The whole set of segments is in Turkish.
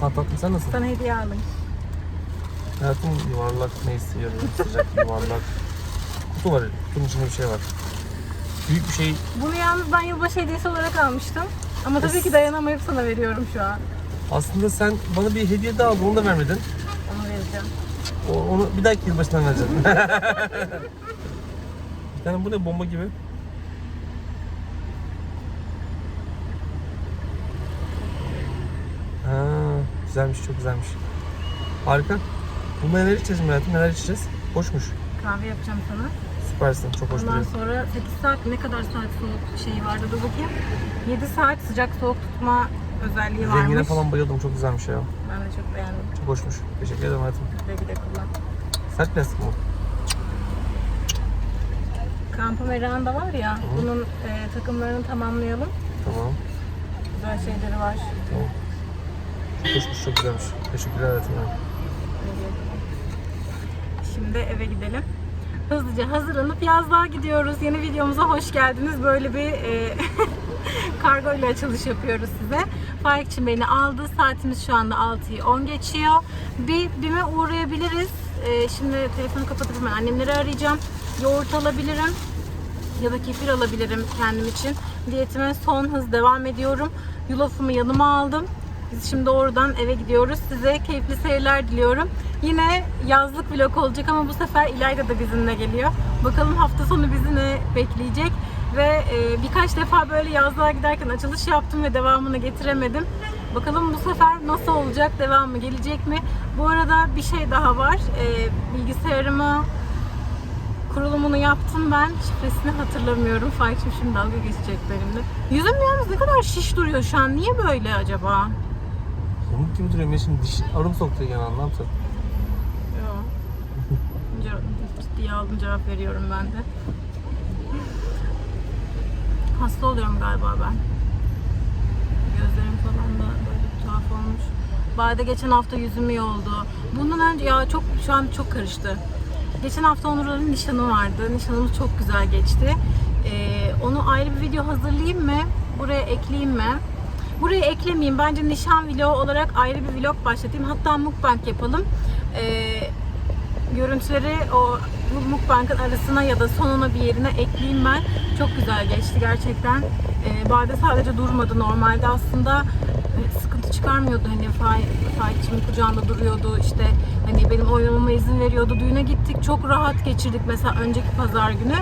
Sen tatlım sen nasıl? Sana hediye aldım. Hayatım yuvarlak ne istiyorum? Sıcak yuvarlak. Kutu var. Kutunun içinde bir şey var. Büyük bir şey. Bunu yalnız ben yılbaşı hediyesi olarak almıştım. Ama tabii ki dayanamayıp sana veriyorum şu an. Aslında sen bana bir hediye daha aldın. Onu da vermedin. Onu vereceğim. O- onu bir dahaki yılbaşından vereceğim. bir tane bu ne bomba gibi. Ha, güzelmiş, çok güzelmiş. Harika. Bunda neler içeceğiz hayatım? Neler içeceğiz? Hoşmuş. Kahve yapacağım sana. Süpersin. Çok hoş Ondan duruyor. sonra 8 saat ne kadar saat soğuk şeyi vardı dur bakayım. 7 saat sıcak soğuk tutma özelliği varmış. Rengine falan bayıldım. Çok güzelmiş ya. Ben de çok beğendim. Çok hoşmuş. Teşekkür ederim hayatım. Güle güle kullan. Sert plastik mi? bu? Kampa Meranda var ya, bunun e, takımlarını tamamlayalım. Tamam. Güzel şeyleri var. Tamam. Hoşmuş. Çok güzelmiş. Teşekkürler hayatım. Şimdi eve gidelim. Hızlıca hazırlanıp yazlığa gidiyoruz. Yeni videomuza hoş geldiniz. Böyle bir e, kargo ile açılış yapıyoruz size. Faikçim beni aldı. Saatimiz şu anda 6'yı 10 geçiyor. Bir BİM'e uğrayabiliriz. E, şimdi telefonu kapatıp hemen annemleri arayacağım. Yoğurt alabilirim ya da kefir alabilirim kendim için. Diyetime son hız devam ediyorum. Yulafımı yanıma aldım. Biz şimdi oradan eve gidiyoruz. Size keyifli seyirler diliyorum. Yine yazlık vlog olacak ama bu sefer İlayda da bizimle geliyor. Bakalım hafta sonu bizi ne bekleyecek. Ve e, birkaç defa böyle yazlığa giderken açılış yaptım ve devamını getiremedim. Bakalım bu sefer nasıl olacak, devamı gelecek mi? Bu arada bir şey daha var. E, bilgisayarımı kurulumunu yaptım ben. Şifresini hatırlamıyorum. Faikçim şimdi dalga geçecek benimle. Yüzüm yalnız ne kadar şiş duruyor şu an. Niye böyle acaba? Yamuk gibi duruyor. Ben şimdi diş, arım soktu yanağına. Ne yapacağım? Yok. Ciddiye aldım cevap veriyorum ben de. Hasta oluyorum galiba ben. Gözlerim falan da böyle tuhaf olmuş. Bade geçen hafta yüzüm iyi oldu. Bundan önce ya çok şu an çok karıştı. Geçen hafta Onur'un nişanı vardı. Nişanımız çok güzel geçti. Ee, onu ayrı bir video hazırlayayım mı? Buraya ekleyeyim mi? Buraya eklemeyeyim. Bence nişan vlogu olarak ayrı bir vlog başlatayım. Hatta mukbang yapalım. Ee, görüntüleri o mukbangın arasına ya da sonuna bir yerine ekleyeyim ben. Çok güzel geçti gerçekten. Ee, Bade sadece durmadı normalde aslında e, sıkıntı çıkarmıyordu hani Faikçimin kucağında duruyordu işte hani benim oynamama izin veriyordu düğüne gittik çok rahat geçirdik mesela önceki pazar günü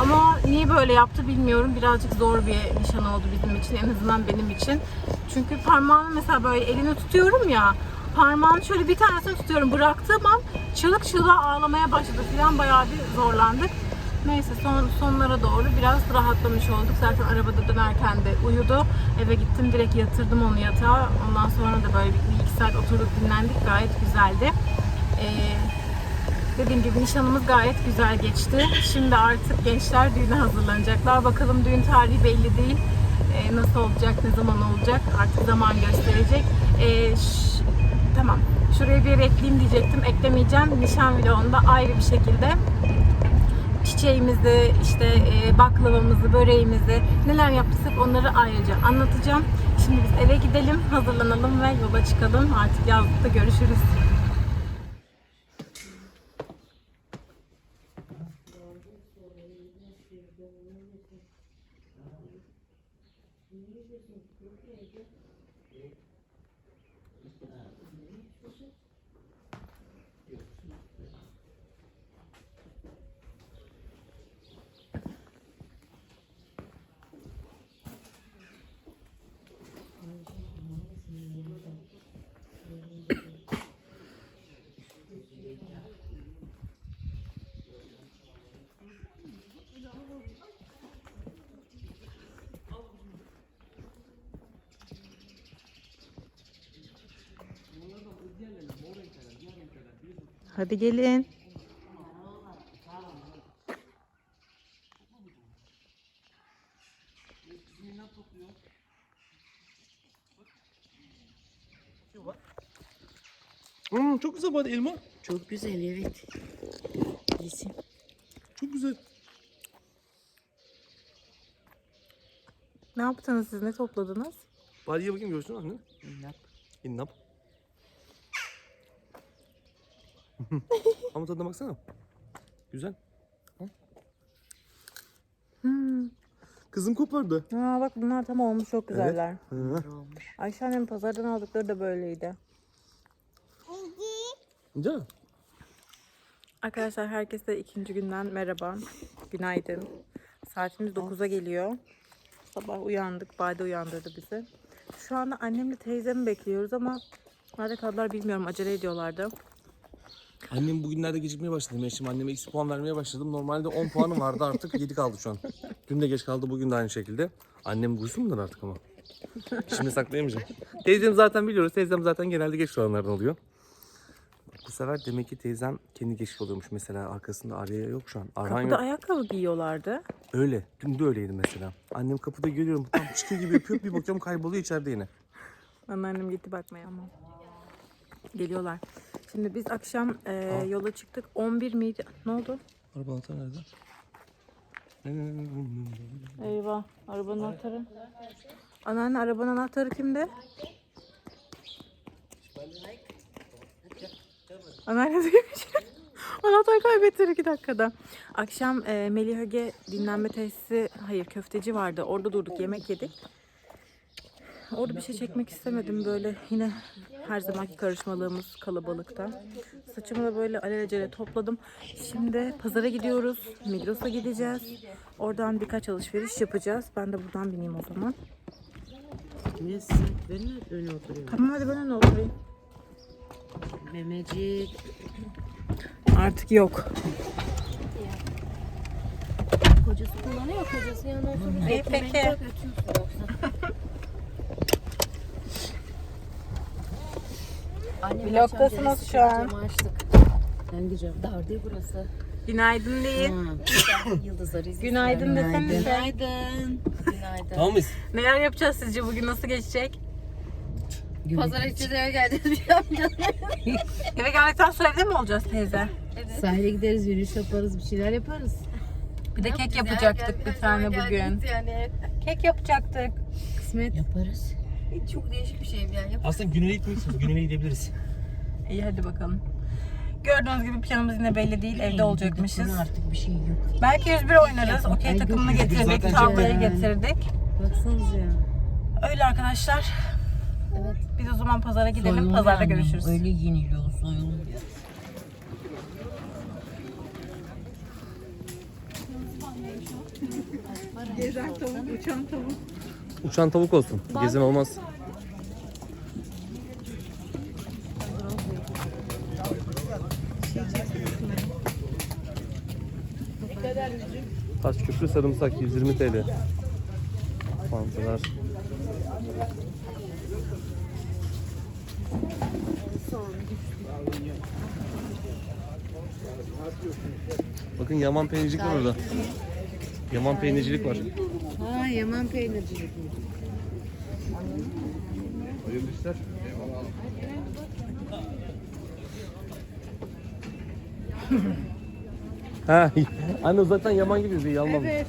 ama niye böyle yaptı bilmiyorum birazcık zor bir nişan oldu bizim için en azından benim için çünkü parmağını mesela böyle elini tutuyorum ya parmağını şöyle bir tanesini tutuyorum bıraktığım an çığlık çığlığa ağlamaya başladı falan bayağı bir zorlandık. Neyse son, sonlara doğru biraz rahatlamış olduk. Zaten arabada dönerken de uyudu. Eve gittim direkt yatırdım onu yatağa. Ondan sonra da böyle bir, bir iki saat oturduk dinlendik. Gayet güzeldi. Ee, dediğim gibi nişanımız gayet güzel geçti. Şimdi artık gençler düğüne hazırlanacaklar. Bakalım düğün tarihi belli değil. Ee, nasıl olacak, ne zaman olacak artık zaman gösterecek. Ee, tamam. Şuraya bir ekleyeyim diyecektim. Eklemeyeceğim. Nişan vlogunda ayrı bir şekilde çiçeğimizi, işte e, baklavamızı, böreğimizi, neler yaptık onları ayrıca anlatacağım. Şimdi biz eve gidelim, hazırlanalım ve yola çıkalım. Artık yazlıkta görüşürüz. Niye yapıyorsun? Yok ya. Hadi gelin. Hmm, çok güzel bana elma. Çok güzel evet. İyisin. Çok güzel. Ne yaptınız siz? Ne topladınız? Bari ye bakayım görsün anne. Yap. İnnap. Ama tadına baksana. Güzel. Al. Kızım kopardı. Ha bak bunlar tam olmuş çok güzeller. Hı. Olmuş. Ayşe annem pazardan aldıkları da böyleydi. Canım. Arkadaşlar herkese ikinci günden merhaba. Günaydın. Saatimiz 9'a geliyor. Sabah uyandık. Bade uyandırdı bizi. Şu anda annemle teyzemi bekliyoruz ama nerede kaldılar bilmiyorum. Acele ediyorlardı. Annem bugünlerde gecikmeye başladı. Ben şimdi anneme eksi puan vermeye başladım. Normalde 10 puanım vardı artık 7 kaldı şu an. Dün de geç kaldı bugün de aynı şekilde. Annem duysun mudur artık ama. Şimdi saklayamayacağım. Teyzem zaten biliyoruz. Teyzem zaten genelde geç olanlardan oluyor. Bu sefer demek ki teyzem kendi geç oluyormuş mesela. Arkasında araya yok şu an. Arhan Kapıda yok. ayakkabı giyiyorlardı. Öyle. Dün de öyleydi mesela. Annem kapıda görüyorum. Tam çıkıyor gibi yapıyor. Bir bakıyorum kayboluyor içeride yine. Anneannem gitti bakmaya ama. Geliyorlar. Şimdi biz akşam e, yola çıktık. 11 miydi? Ne oldu? Araba anahtarı nerede? Eyvah. Arabanın anahtarı. Anneanne arabanın anahtarı kimde? Anneanne demiş. Anahtar kaybettiler iki dakikada. Akşam e, Melih Öge dinlenme tesisi, hayır köfteci vardı. Orada durduk yemek yedik. Orada bir şey çekmek istemedim böyle yine her zamanki karışmalığımız kalabalıkta. Saçımı da böyle alelacele topladım. Şimdi pazara gidiyoruz. Migros'a gideceğiz. Oradan birkaç alışveriş yapacağız. Ben de buradan bineyim o zaman. Neyse ben de öne oturuyorum. Tamam hadi ben ne oturayım. Memecik. Artık yok. Kocası kullanıyor, kocası yanına oturuyor. İyi peki. Annem Vlogdasınız akşam şu an. açtık. Hangi cam? Dar değil burası. Günaydın değil. Ha. Yıldızları. Günaydın desene. Günaydın. Günaydın. Tamam mıyız? Neler yapacağız sizce bugün nasıl geçecek? Pazara gideceğiz eve geleceğiz bir şey yapmayacağız. Eve geldikten sonra evde mi olacağız teyze? Sahile gideriz, yürüyüş yaparız, bir şeyler yaparız. Bir de kek yapacaktık bir tane bugün. Yani Kek yapacaktık. Kısmet. Yaparız. Çok değişik bir şey yani. Yap- Aslında Güney'e istiyoruz. Güney'e gidebiliriz. İyi hadi bakalım. Gördüğünüz gibi planımız yine belli değil. Evde olacakmışız. Artık bir şey yok. Belki 101 oynarız. Okey takımını getirdik. zaten Tablayı çok- getirdik. Baksanıza ya. Öyle arkadaşlar. Evet. Biz o zaman pazara gidelim. Soyulur Pazarda yani. görüşürüz. Öyle yeniliyor, soyulmuyor. Gezen tavuk, uçan tavuk. Uçan tavuk olsun. Gezen olmaz. Taş köprü sarımsak 120 TL. Mantılar. Bakın yaman peynircilik var orada. Yaman peynircilik var. Yaman peynircilik. Hayırlı işler. ha, anne uzaktan yaman gibi bir yalmam. Evet.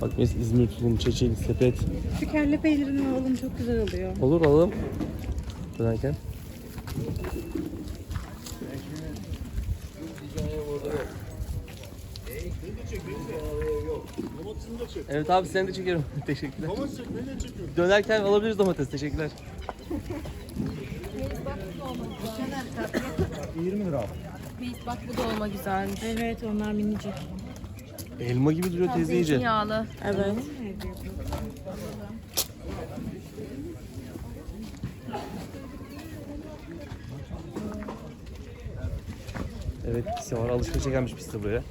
Bak mesela İzmir tulum, çeçil, sepet. Şu kelle peynirini alalım çok güzel oluyor. Olur alalım. Dönerken. Evet abi seni de çekiyorum. Teşekkürler. Dönerken alabiliriz domates. Teşekkürler. Biz bak bu dolma güzelmiş. Evet onlar minicik. Elma gibi duruyor teyze iyice. Zeytinyağlı. Evet. Evet pisi var. Alışverişe gelmiş de buraya.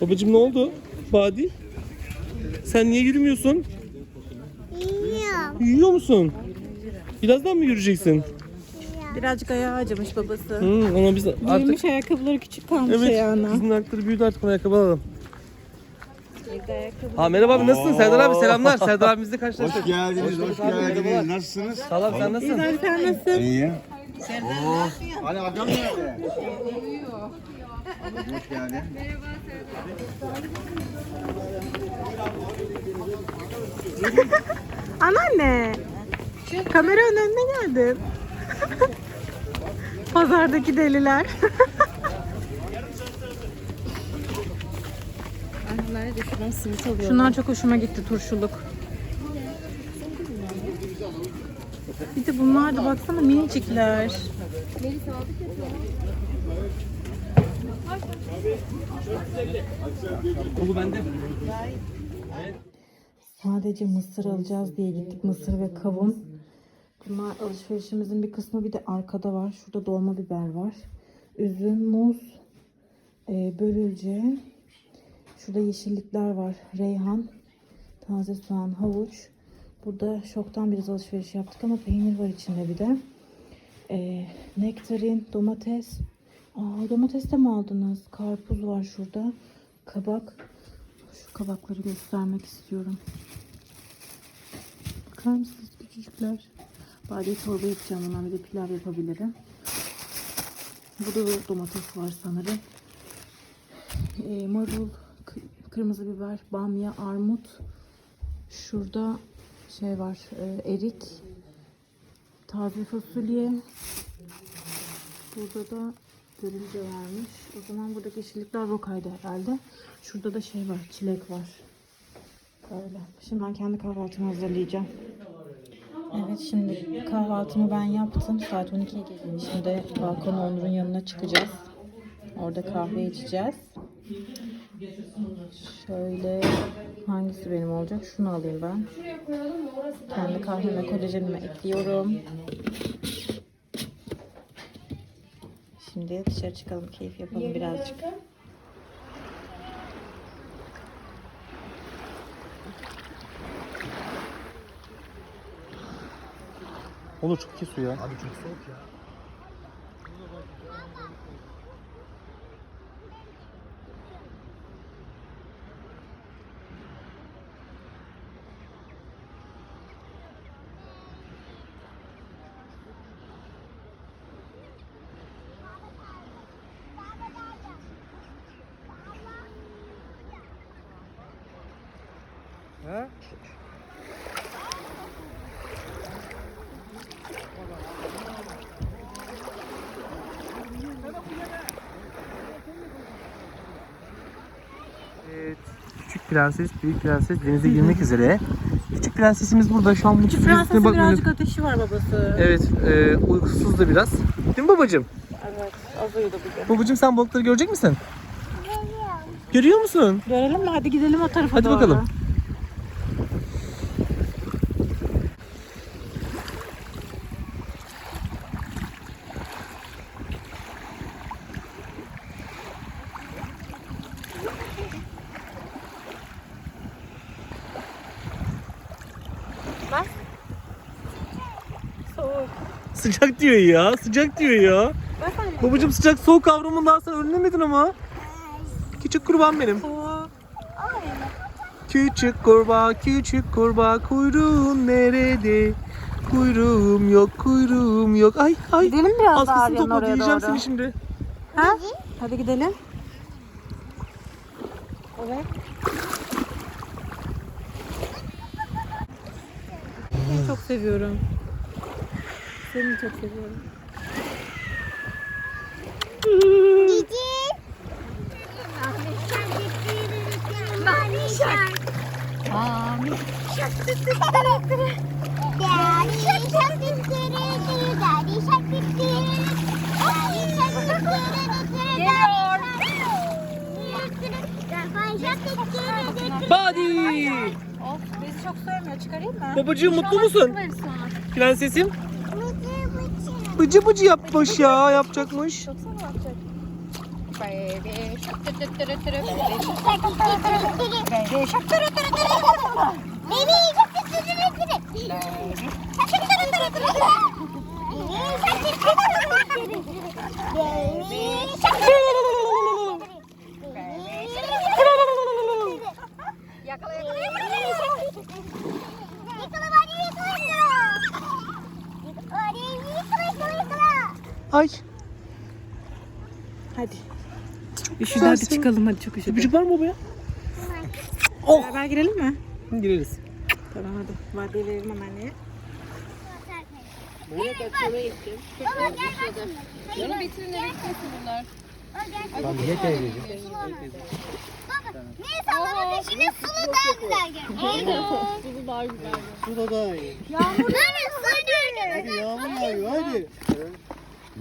Babacım ne oldu? Badi? Sen niye yürümüyorsun? Yürüyorum. Yürüyor musun? Birazdan mı yürüyeceksin? Birazcık ayağı acımış babası. Hı, ama biz artık... Büyümüş ayakkabıları küçük kalmış Evet, ayağına. kızın ayakları büyüdü artık onu ayakkabı alalım. Ha merhaba abi nasılsın? Serdar abi selamlar. Serdar abimizle karşılaştık. Hoş geldiniz, hoş geldiniz. Nasılsınız? Abi sen nasılsın? Güzel sen nasılsın? İyi. Hani adam nerede? Hoş geldin. Anneanne. Kameranın önüne geldin. Pazardaki deliler. Anneler de şuradan simit alıyor. Şunlar çok hoşuma gitti turşuluk. Bir de bunlar da baksana minicikler. Kolu bende. Sadece mısır alacağız diye gittik. Mısır ve kavun. Bunlar alışverişimizin bir kısmı. Bir de arkada var. Şurada dolma biber var. Üzüm, muz, e, börülce. Şurada yeşillikler var. Reyhan, taze soğan, havuç. Burada şoktan biraz alışveriş yaptık ama peynir var içinde bir de. E, nektarin, domates. Aa, domates de mi aldınız? Karpuz var şurada. Kabak. Şu kabakları göstermek istiyorum. Bakar mısınız küçücükler? Bari çorba yapacağım ondan bir de pilav yapabilirim. Burada da domates var sanırım. Ee, marul, kı- kırmızı biber, bamya, armut. Şurada şey var, e, erik, taze fasulye. Burada da görünce varmış. O zaman buradaki yeşillikler rokaydı herhalde. Şurada da şey var, çilek var. Öyle. Şimdi ben kendi kahvaltımı hazırlayacağım. Evet şimdi kahvaltımı ben yaptım. Saat 12'ye geliyor. Şimdi balkon Onur'un yanına çıkacağız. Orada kahve içeceğiz. Şöyle hangisi benim olacak? Şunu alayım ben. Kendi kahveme kolajenimi ekliyorum. Şimdi dışarı çıkalım, keyif yapalım birazcık. Olur çok iyi su ya. Abi çok soğuk ya. Ha? Evet. Küçük prenses, büyük prenses denize girmek üzere. Küçük prensesimiz burada şu an mutlu gözüne Prensesin birazcık ateşi var babası. Evet, e, uykusuz da biraz. Değil mi babacığım? Evet, az uyudu bugün. Babacığım sen balıkları görecek misin? Görüyor musun? Görelim mi? Hadi gidelim o tarafa Hadi doğru. bakalım. Soğuk. Sıcak diyor ya, sıcak diyor ya. Babacığım sıcak soğuk kavramından sen önlemedin ama. Küçük kurban benim. Küçük kurbağa, küçük kurbağa kuyruğun nerede? Kuyruğum yok, kuyruğum yok. Ay ay. Gidelim biraz daha Askısını topla oraya diyeceğim doğru. seni şimdi. Ha? Hadi gidelim. Evet. Seni çok seviyorum. Seni çok seviyorum. Body. Of bizi çok sevmiyor. Çıkarayım mı? Babacığım mutlu musun? Prensesim. Bıcı bıcı yapmış ya, yapacakmış. Yakala yakala yakala. Yakala. Hadi. Üşüdü hadi çıkalım hadi çok üşüdü. Öpücük var mı babaya? Beraber girelim mi? Gireriz. Tamam hadi. Vadiye verelim hemen anneye. Baba gel bak. Yanı bitirin de beklesin bunlar. Tamam ye teyzeciğim. Baba niye sallama peşinde sulu daha güzel görünüyor. Sulu daha güzel. Da daha iyi. Yağmur. Nerede su görünüyor? Hadi yağmur yağıyor hadi.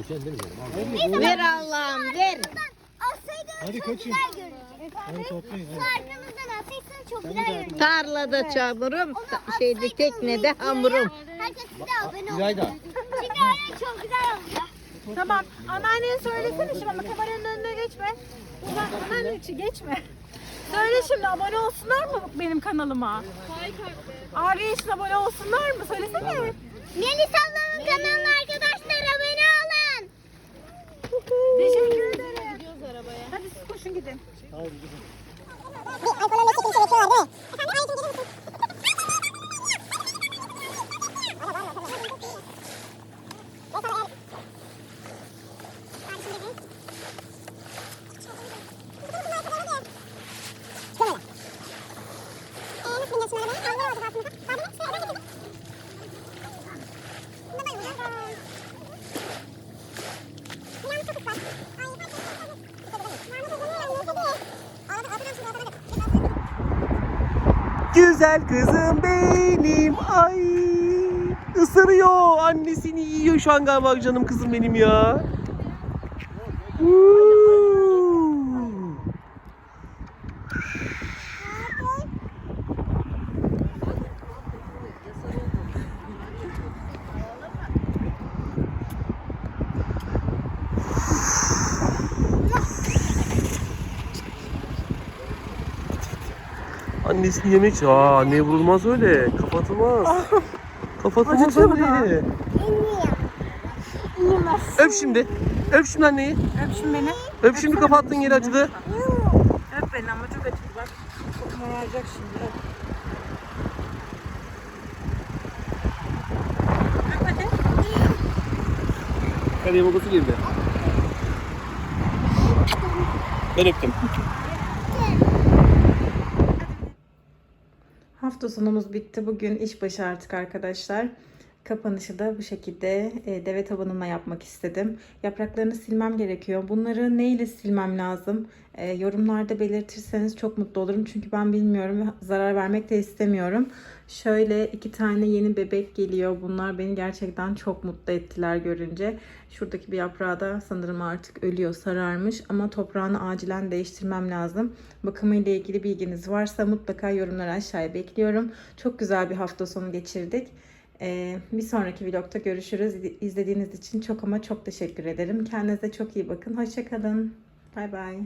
Ver Allah'ım ver. Asaydı Hadi kaçın. Hadi toplayın Su hadi. arkamızdan asaysan çok güzel görünecek. Tarlada çamurum, şeyde teknede hamurum. Herkes size abone olsun. İlayda. Çünkü öyle çok güzel olacak. Tamam. Anneanneye söylesene şimdi ama kameranın önüne geçme. Ulan anneanne için geçme. Söyle şimdi abone olsunlar mı benim kanalıma? Arya için abone olsunlar mı? Söylesene. Melis ablamın kanalına. Teşekkür ederim. Gidiyoruz arabaya. Hadi siz koşun gidin. Güzel kızım benim. Ay. Isırıyor. Annesini yiyor şu an galiba canım kızım benim ya. Uuu. Annesini yemek Aa anneye vurulmaz öyle. Kapatılmaz. Kapatılmaz Acıtıyor mu öyle. Öp şimdi. Öp şimdi anneyi. Öp şimdi beni. Öp şimdi kapattığın yeri acıdı. Öp beni ama çok acıdı bak. Çok moraracak şimdi. Öp. Öp hadi. Kaleye babası girdi. Ben öptüm. Hafta sonumuz bitti. Bugün işbaşı artık arkadaşlar. Kapanışı da bu şekilde e, deve tabanına yapmak istedim. Yapraklarını silmem gerekiyor. Bunları neyle silmem lazım? E, yorumlarda belirtirseniz çok mutlu olurum. Çünkü ben bilmiyorum zarar vermek de istemiyorum. Şöyle iki tane yeni bebek geliyor. Bunlar beni gerçekten çok mutlu ettiler görünce. Şuradaki bir yaprağı da sanırım artık ölüyor, sararmış. Ama toprağını acilen değiştirmem lazım. Bakımı ile ilgili bilginiz varsa mutlaka yorumları aşağıya bekliyorum. Çok güzel bir hafta sonu geçirdik. Ee, bir sonraki vlogda görüşürüz. İzlediğiniz için çok ama çok teşekkür ederim. Kendinize çok iyi bakın. Hoşçakalın. Bay bay.